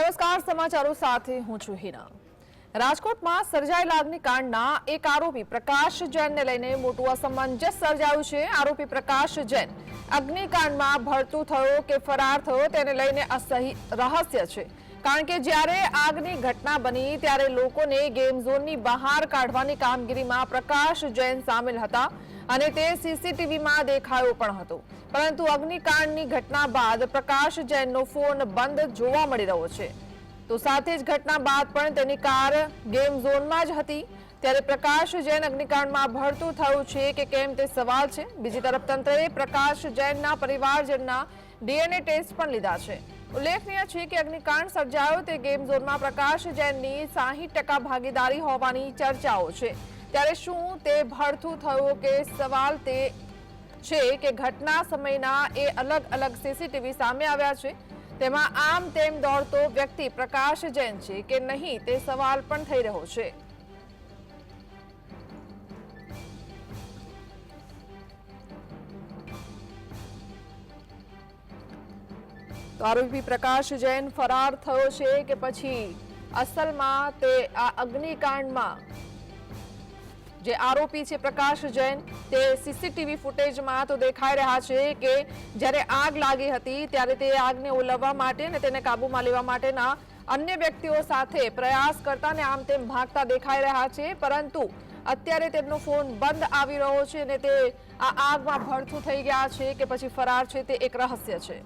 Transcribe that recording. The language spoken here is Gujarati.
નમસ્કાર, સમાચારો સાથે હું છું હિના. રાજકોટમાં સર્જાયેલા અગ્નિકાંડના એક આરોપી પ્રકાશ જૈનને લઈને મોટું અસમંજસ સર્જાયું છે. આરોપી પ્રકાશ જૈન અગ્નિકાંડમાં ભરતું થયો કે ફરાર થયો તેને લઈને અસહી રહસ્ય છે. કારણ કે જ્યારે આગની ઘટના બની ત્યારે લોકોને ગેમ ઝોનની બહાર કાઢવાની કામગીરીમાં પ્રકાશ જૈન સામેલ હતા અને તે સીસીટીવીમાં દેખાયો પણ હતો. પરંતુ અગ્નિકાંડની ઘટના બાદ પ્રકાશ જૈનનો ફોન બંધ જોવા મળી રહ્યો છે. તો સાથે જ ઘટના બાદ પણ તેની કાર ગેમ ઝોનમાં જ હતી. ત્યારે પ્રકાશ જૈન અગ્નિકાંડમાં ભરતું થયું છે કે કેમ તે સવાલ છે. બીજી તરફ તંત્રએ પ્રકાશ જૈનના પરિવારજનના ડીએનએ ટેસ્ટ પણ લીધા છે. ઉલ્લેખનીય છે કે અગ્નિકાંડ સર્જાયો તે ગેમ ઝોનમાં પ્રકાશ જૈનની સાહીઠ ટકા ભાગીદારી હોવાની ચર્ચાઓ છે. ત્યારે શું તે ભરતું થયું કે સવાલ તે છે કે ઘટના સમયના એ અલગ અલગ સીસીટીવી સામે આવ્યા છે. તેમાં આમ તેમ દોડતો વ્યક્તિ પ્રકાશ જૈન છે કે નહીં તે સવાલ પણ થઈ રહ્યો છે. આરોપી પ્રકાશ જૈન ફરાર થયો છે કે પછી અસલમાં તે આ અગ્નિકાંડમાં જે આરોપી છે પ્રકાશ જૈન, તે સીસીટીવી ફૂટેજમાં તો દેખાઈ રહ્યા છે કે જ્યારે આગ લાગી હતી ત્યારે તે આગને ઓલવવા માટે અને તેને કાબૂમાં લેવા માટેના અન્ય વ્યક્તિઓ સાથે પ્રયાસ કરતા ને આમ તેમ ભાગતા દેખાઈ રહ્યા છે. પરંતુ અત્યારે તેમનો ફોન બંધ આવી રહ્યો છે અને તે આ આગમાં ભડથું થઈ ગયા છે કે પછી ફરાર છે તે એક રહસ્ય છે.